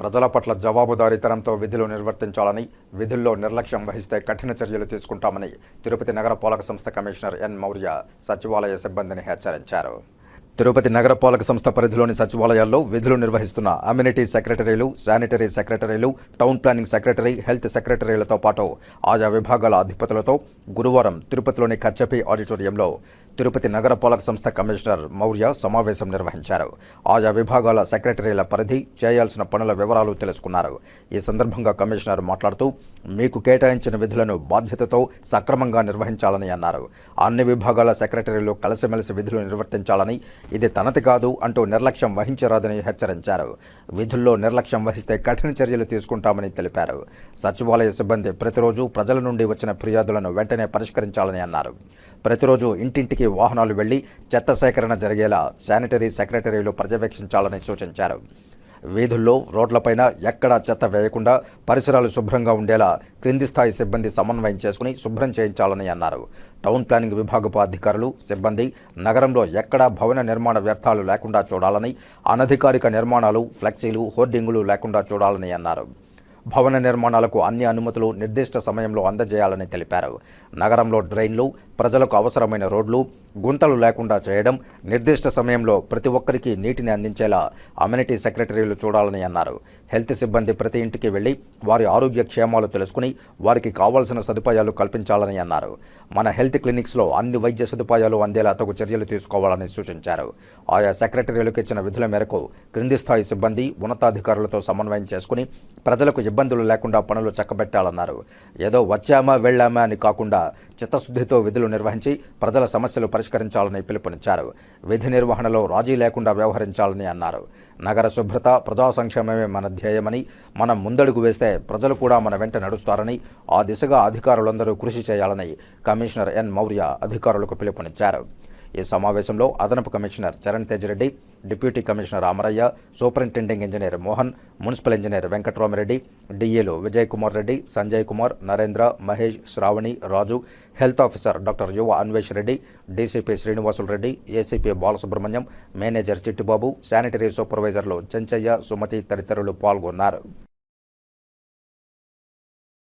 ప్రజల పట్ల జవాబుదారీతనంతో విధులు నిర్వర్తించాలని విధుల్లో నిర్లక్ష్యం వహిస్తే కఠిన చర్యలు తీసుకుంటామని తిరుపతి నగర పాలక సంస్థ కమిషనర్ ఎన్ మౌర్య సచివాలయ సిబ్బందిని హెచ్చరించారు. తిరుపతి నగరపాలక సంస్థ పరిధిలోని సచివాలయాల్లో విధులు నిర్వహిస్తున్న అమ్యూనిటీ సెక్రటరీలు శానిటరీ సెక్రటరీలు టౌన్ ప్లానింగ్ సెక్రటరీ హెల్త్ సెక్రటరీలతో పాటు ఆయా విభాగాల అధిపతులతో గురువారం తిరుపతిలోని కచ్చపి ఆడిటోరియంలో తిరుపతి నగరపాలక సంస్థ కమిషనర్ మౌర్య సమావేశం నిర్వహించారు. ఆయా విభాగాల సెక్రటరీల పరిధి చేయాల్సిన పనుల వివరాలు తెలుసుకున్నారు. ఈ సందర్భంగా కమిషనర్ మాట్లాడుతూ మీకు కేటాయించిన విధులను బాధ్యతతో సక్రమంగా నిర్వహించాలని అన్నారు. అన్ని విభాగాల సెక్రటరీలు కలిసిమెలిసి విధులు నిర్వర్తించాలని ఇది తనది కాదు అంటూ నిర్లక్ష్యం వహించరాదని హెచ్చరించారు. విధుల్లో నిర్లక్ష్యం వహిస్తే కఠిన చర్యలు తీసుకుంటామని తెలిపారు. సచివాలయ సిబ్బంది ప్రతిరోజు ప్రజల నుండి వచ్చిన ఫిర్యాదులను వెంటనే పరిష్కరించాలని అన్నారు. ప్రతిరోజు ఇంటింటికి వాహనాలు వెళ్ళి చెత్త సేకరణ జరిగేలా శానిటరీ సెక్రటరీలు పర్యవేక్షించాలని సూచించారు. వీధుల్లో రోడ్లపైన ఎక్కడా చెత్త వేయకుండా పరిసరాలు శుభ్రంగా ఉండేలా క్రింది స్థాయి సిబ్బంది సమన్వయం చేసుకుని శుభ్రం చేయించాలని అన్నారు. టౌన్ ప్లానింగ్ విభాగపు అధికారులు సిబ్బంది నగరంలో ఎక్కడా భవన నిర్మాణ వ్యర్థాలు లేకుండా చూడాలని అనధికారిక నిర్మాణాలు ఫ్లెక్సీలు హోర్డింగులు లేకుండా చూడాలని అన్నారు. భవన నిర్మాణాలకు అన్ని అనుమతులు నిర్దిష్ట సమయంలో అందజేయాలని తెలిపారు. నగరంలో డ్రైన్లు ప్రజలకు అవసరమైన రోడ్లు గుంతలు లేకుండా చేయడం నిర్దిష్ట సమయంలో ప్రతి ఒక్కరికి నీటిని అందించేలా అమ్యూనిటీ సెక్రటరీలు చూడాలని అన్నారు. హెల్త్ సిబ్బంది ప్రతి ఇంటికి వెళ్ళి వారి ఆరోగ్య క్షేమాలు తెలుసుకుని వారికి కావాల్సిన సదుపాయాలు కల్పించాలని అన్నారు. మన హెల్త్ క్లినిక్స్లో అన్ని వైద్య సదుపాయాలు అందేలా తగు చర్యలు తీసుకోవాలని సూచించారు. ఆయా సెక్రటరీలకు ఇచ్చిన విధుల మేరకు క్రింది స్థాయి సిబ్బంది ఉన్నతాధికారులతో సమన్వయం చేసుకుని ప్రజలకు ఇబ్బందులు లేకుండా పనులు చక్కబెట్టాలన్నారు. ఏదో వచ్చామా వెళ్ళామా అని కాకుండా చిత్తశుద్ధితో విధులు నిర్వహించి ప్రజల సమస్యలు పరిష్కరించాలని పిలుపునిచ్చారు. విధి నిర్వహణలో రాజీ లేకుండా వ్యవహరించాలని అన్నారు. నగర శుభ్రత ప్రజా సంక్షేమమే మన ధ్యేయమని మనం ముందడుగు వేస్తే ప్రజలు కూడా మన వెంట నడుస్తారని ఆ దిశగా అధికారులందరూ కృషి చేయాలని కమిషనర్ ఎన్. మౌర్య అధికారులకు పిలుపునిచ్చారు. ఈ సమావేశంలో అదనపు commissioner Charan Tejireddy deputy commissioner Amaraiah superintending engineer Mohan municipal engineer Venkatramareddy డిఏలు Vijay Kumar Reddy Sanjay Kumar Narendra Mahesh Sravani Raju health officer doctor Yuva Anvesh Reddy DCP Srinivasulu Reddy ACP Balasubrahmanyam manager Chittibabu sanitary సూపర్వైజర్లు Chenchaiah Sumathi తదితరులు పాల్గొన్నారు.